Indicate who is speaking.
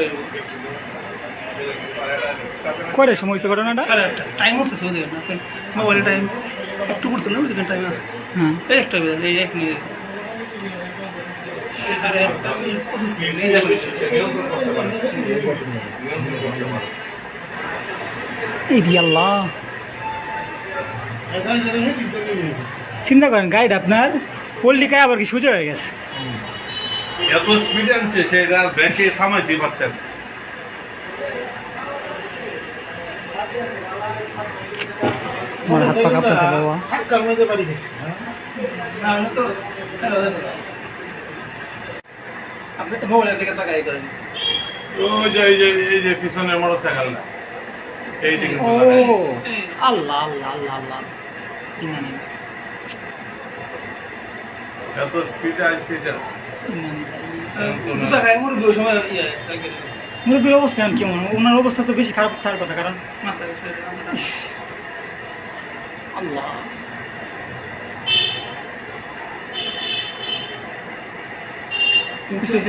Speaker 1: এরকম।
Speaker 2: সময় হয়েছে ঘটনাটা
Speaker 1: টাইম উঠতেছে ওদের মোবাইলে টাইম একটু করতে না ওদের টাইম আছে
Speaker 2: হ্যাঁ
Speaker 1: এই এই এক মিনিট
Speaker 2: চিন্তা করেন গাইড আপনার পল্লিকায় আবার কি সোজা হয়ে গেছে?
Speaker 3: এত স্পিড আনছে সেটা ব্যাকে থামাই দিয়ে পারছেন
Speaker 2: আমার হাত পা কাঁপতেছে বাবা।
Speaker 1: তাহলে তো হ্যালো, হ্যালো। আপনি তো মোবাইলের দিকে তাকাই করেন।
Speaker 3: ওই যে এই যে এই
Speaker 2: আল্লাহ আল্লাহ আল্লাহ আল্লাহ।
Speaker 3: এত স্পিড আসছে যে
Speaker 2: ইমানি
Speaker 1: তাকাই মোর দুই সময় ইয়ে সাইকেল
Speaker 2: মুরব্বীর অবস্থা এখন কেমন ওনার অবস্থা তো বেশি খারাপ থাকার কথা কারণ
Speaker 1: মাথা গেছে
Speaker 2: আল্লাহ This is